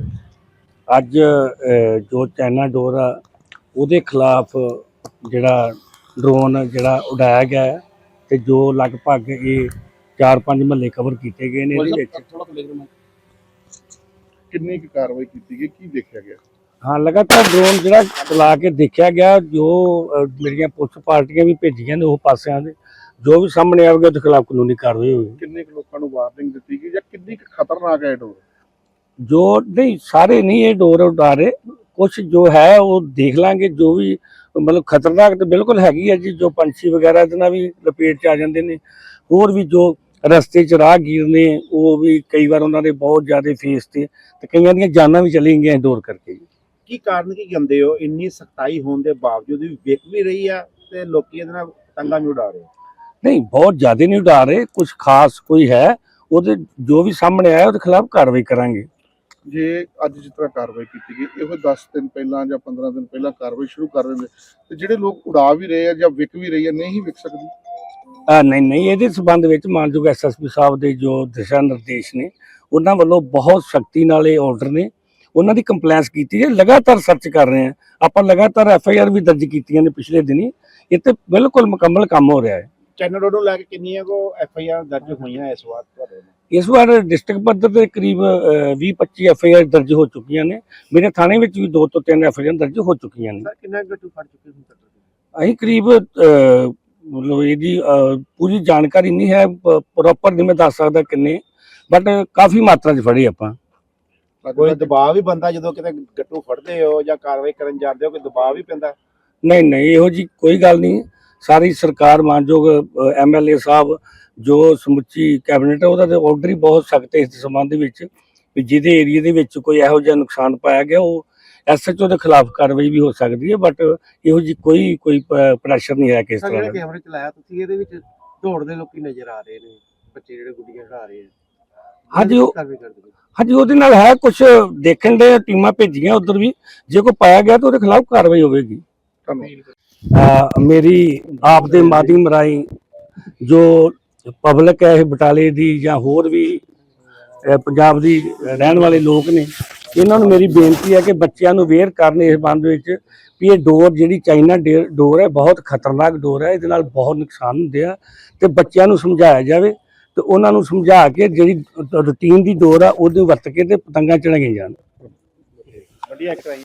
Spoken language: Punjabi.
ਜੀ ਅੱਜ ਜੋ ਚਾਈਨਾ ਡੋਰ ਆ ਉਹਦੇ ਖਿਲਾਫ ਜਿਹੜਾ ਡਰੋਨ ਜਿਹੜਾ ਉਡਾਇਆ ਗਿਆ ਤੇ ਜੋ ਲਗਭਗ ਇਹ 4-5 ਮਹੱਲੇ ਕਵਰ ਕੀਤੇ ਗਏ ਨੇ ਇਹਦੇ ਵਿੱਚ। ਕਿੰਨੀ ਕੁ ਕਾਰਵਾਈ ਕੀਤੀ ਗਈ? ਕੀ ਦੇਖਿਆ ਗਿਆ? ਹਾਂ ਲਗਾਤਾਰ ਡਰੋਨ ਜਿਹੜਾ ਚਲਾ ਕੇ ਦੇਖਿਆ ਗਿਆ ਜੋ ਮੇਰੀਆਂ ਪੁਲਿਸ ਪਾਰਟੀਆਂ ਵੀ ਭੇਜੀਆਂ ਨੇ ਉਹ ਪਾਸਿਆਂ ਦੇ ਜੋ ਵੀ ਸਾਹਮਣੇ ਆਵੇਗਾ ਉਹਦੇ ਖਿਲਾਫ ਕਾਨੂੰਨੀ ਕਾਰਵਾਈ ਹੋਵੇਗੀ ਕਿੰਨੇ ਕੁ ਲੋਕਾਂ ਨੂੰ ਵਾਰਨਿੰਗ ਦਿੱਤੀ ਗਈ ਜਾਂ ਕਿੰਨੀ ਕੁ ਖਤਰਨਾਕ ਹੈ ਜੋ ਨਹੀਂ ਸਾਰੇ ਨਹੀਂ ਇਹ ਡੋਰ ਉਡਾ ਰਹੇ। ਕੁਝ ਜੋ ਹੈ ਉਹ ਦੇਖ ਲਾਂਗੇ ਜੋ ਵੀ ਮਤਲਬ ਖਤਰਨਾਕ ਤੇ ਬਿਲਕੁਲ ਹੈਗੀ ਹੈ ਜੀ ਜੋ ਪੰਛੀ ਵਗੈਰਾ ਇਹਦੇ ਨਾਲ ਵੀ ਲਪੇਟ ਚ ਆ ਜਾਂਦੇ ਨੇ। ਹੋਰ ਵੀ ਜੋ ਰਸਤੇ ਚ ਰਾਹਗੀਰ ਨੇ ਉਹ ਵੀ ਕਈ ਵਾਰ ਉਹਨਾਂ ਦੇ ਬਹੁਤ ਜ਼ਿਆਦਾ ਫੇਸ ਤੇ ਤੇ ਕਈਆਂ ਦੀਆਂ ਜਾਨਾਂ ਵੀ ਚਲੀ ਗਈਆਂ ਡੋਰ ਕਰਕੇ ਜੀ। ਕੀ ਕਾਰਨ ਕੀ ਕਹਿੰਦੇ ਹੋ? ਇੰਨੀ ਸਖਤਾਈ ਹੋਣ ਦੇ ਬਾਵਜੂਦ ਵੀ ਵਿਕ ਵੀ ਰਹੀ ਆ ਤੇ ਲੋਕੀ ਇਹਦੇ ਨਾਲ ਤੰਗਾ ਵੀ ਉਡਾ ਰਹੇ। ਨਹੀਂ ਬਹੁਤ ਜ਼ਿਆਦਾ ਨਹੀਂ ਉਡਾ ਰਹੇ। ਕੁਝ ਖਾਸ ਕੋਈ ਹੈ ਉਹਦੇ ਜੋ ਵੀ ਸਾਹਮਣੇ ਆਇਆ ਉਹਦੇ ਖਿਲਾਫ ਕਾਰਵਾਈ ਕਰਾਂਗੇ। ਜੇ ਅੱਜ ਜਿਸ ਤਰ੍ਹਾਂ ਕਾਰਵਾਈ ਕੀਤੀ ਗਈ ਇਹੋ 10 ਦਿਨ ਪਹਿਲਾਂ ਜਾਂ 15 ਦਿਨ ਪਹਿਲਾਂ ਕਾਰਵਾਈ ਸ਼ੁਰੂ ਕਰ ਦਿੰਦੇ ਤੇ ਜਿਹੜੇ ਲੋਕ ਉਡਾ ਵੀ ਰਹੇ ਆ ਜਾਂ ਵਿਕ ਵੀ ਰਹੀ ਆ ਨਹੀਂ ਵਿਕ ਸਕਦੀ। ਆ ਨਹੀਂ ਨਹੀਂ ਇਹਦੇ ਸਬੰਧ ਵਿੱਚ ਮਾਨਯੋਗ ਐਸਐਸਪੀ ਸਾਹਿਬ ਦੇ ਜੋ ਦਿਸ਼ਾ ਨਿਰਦੇਸ਼ ਨੇ ਉਹਨਾਂ ਵੱਲੋਂ ਬਹੁਤ ਸਖਤੀ ਨਾਲ ਇਹ ਆਰਡਰ ਨੇ। ਉਹਨਾਂ ਦੀ ਕੰਪਲੇਂਸ ਕੀਤੀ ਹੈ ਲਗਾਤਾਰ ਸਰਚ ਕਰ ਰਹੇ ਆ। ਆਪਾਂ ਲਗਾਤਾਰ ਐਫ ਆਈ ਆਰ ਵੀ ਦਰਜ ਕੀਤੀਆਂ ਨੇ ਪਿਛਲੇ ਦਿਨੀ। ਇਹ ਤੇ ਬਿਲਕੁਲ ਮੁਕੰਮਲ ਕੰਮ ਹੋ ਰਿਹਾ ਹੈ। ਚੈਨਲ ਰੋਡ ਨੂੰ ਲੈ ਕੇ ਕਿੰਨੀਆਂ ਕੋ ਐਫ ਆਈ ਆਰ ਦਰਜ ਹੋਈਆਂ ਇਸ ਵਾਰ ਤੁਹਾਡੇ ਇਸ ਵਾਰ ਡਿਸਟ੍ਰਿਕਟ ਪੱਧਰ ਤੇ ਕਰੀਬ 20-25 ਐਫ ਆਈ ਆਰ ਦਰਜ ਹੋ ਚੁੱਕੀਆਂ ਨੇ। ਮੇਰੇ ਥਾਣੇ ਵਿੱਚ ਵੀ ਦੋ ਤੋਂ ਤਿੰਨ ਐਫ ਆਈ ਆਰ ਦਰਜ ਹੋ ਚੁੱਕੀਆਂ ਨੇ। ਸਰ ਕਿੰਨਾ ਗੱਟੂ ਫੜ ਚੁੱਕੇ ਹੁਣ ਤੱਕ ਅਸੀਂ ਕਰੀਬ ਮਤਲਬ ਇਹਦੀ ਪੂਰੀ ਜਾਣਕਾਰੀ ਨਹੀਂ ਹੈ ਪ੍ਰੋਪਰ ਨਹੀਂ ਮੈਂ ਦੱਸ ਸਕਦਾ ਕਿੰਨੇ ਬਟ ਕਾਫੀ ਮਾਤਰਾ 'ਚ ਫੜੀ ਆਪਾਂ। ਕੋਈ ਦਬਾਅ ਵੀ ਬੰਦਾ ਜਦੋਂ ਕਿਤੇ ਗੱਟੂ ਫੜਦੇ ਹੋ ਜਾਂ ਕਾਰਵਾਈ ਕਰਨ ਜਾਂਦੇ ਹੋ ਕੋਈ ਦਬਾਅ ਵੀ ਪੈਂਦਾ? ਨਹੀਂ ਨਹੀਂ ਇਹੋ ਜੀ ਕੋਈ ਗੱਲ ਨਹੀਂ। ਸਾਰੀ ਸਰਕਾਰ ਮਾਨਯੋਗ ਐਮਐਲਏ ਸਾਹਿਬ ਜੋ ਸਮੁੱਚੀ ਕੈਬਨਿਟ ਹੈ ਉਹਦਾ ਤੇ ਆਰਡਰ ਹੀ ਬਹੁਤ ਸਖਤ ਹੈ ਇਸ ਸੰਬੰਧ ਵਿੱਚ ਵੀ ਜਿਹਦੇ ਏਰੀਆ ਦੇ ਵਿੱਚ ਕੋਈ ਇਹੋ ਜਿਹਾ ਨੁਕਸਾਨ ਪਾਇਆ ਗਿਆ ਉਹ ਐਸਐਚਓ ਦੇ ਖਿਲਾਫ ਕਾਰਵਾਈ ਵੀ ਹੋ ਸਕਦੀ ਹੈ ਬਟ ਇਹੋ ਜੀ ਕੋਈ ਕੋਈ ਪ੍ਰੈਸ਼ਰ ਨਹੀਂ ਹੈ ਕਿਸ ਤਰ੍ਹਾਂ ਦਾ। ਕੈਮਰੇ ਚਲਾਇਆ ਤੁਸੀਂ ਇਹਦੇ ਵਿੱਚ ਦੌੜਦੇ ਲੋਕੀ ਨਜ਼ਰ ਆ ਰਹੇ ਨੇ ਬੱਚੇ ਜਿਹੜੇ ਗੁੱਡੀਆਂ ਖੜਾ ਰਹੇ ਆ। ਹਾਂਜੀ, ਉਹ- ਹਾਂਜੀ ਉਹਦੇ ਨਾਲ ਹੈ ਕੁਝ ਦੇਖਣ ਦੇ ਟੀਮਾਂ ਭੇਜੀਆਂ ਉਧਰ ਵੀ ਜੇ ਕੋਈ ਪਾਇਆ ਗਿਆ ਤਾਂ ਉਹਦੇ ਖਿਲਾਫ ਕਾਰਵਾਈ ਹੋਵੇਗੀ। ਮੇਰੀ ਆਪ ਦੇ ਮਾਧਿਅਮ ਰਾਹੀਂ ਜੋ ਪਬਲਿਕ ਹੈ, ਇਹ ਬਟਾਲੇ ਦੀ ਜਾਂ ਹੋਰ ਵੀ ਪੰਜਾਬ ਦੀ ਰਹਿਣ ਵਾਲੇ ਲੋਕ ਨੇ। ਇਹਨਾਂ ਨੂੰ ਮੇਰੀ ਬੇਨਤੀ ਹੈ ਕਿ ਬੱਚਿਆਂ ਨੂੰ ਅਵੇਅਰ ਕਰਨ ਇਸ ਬੰਦ ਵਿੱਚ ਵੀ ਇਹ ਡੋਰ ਜਿਹੜੀ ਚਾਈਨਾ ਡੇ- ਡੋਰ ਹੈ, ਬਹੁਤ ਖਤਰਨਾਕ ਡੋਰ ਹੈ। ਇਹਦੇ ਨਾਲ ਬਹੁਤ ਨੁਕਸਾਨ ਹੁੰਦੇ ਆ ਤੇ ਬੱਚਿਆਂ ਨੂੰ ਸਮਝਾਇਆ ਜਾਵੇ ਤੇ ਉਹਨਾਂ ਨੂੰ ਸਮਝਾ ਕੇ ਜਿਹੜੀ ਰੂਟੀਨ ਦੀ ਡੋਰ ਆ ਉਹਦੇ ਵਰਤ ਕੇ ਤੇ ਪਤੰਗਾਂ ਚੜਾਈਆਂ ਜਾਣ। ਵਧੀਆ ਕਰਾਈ।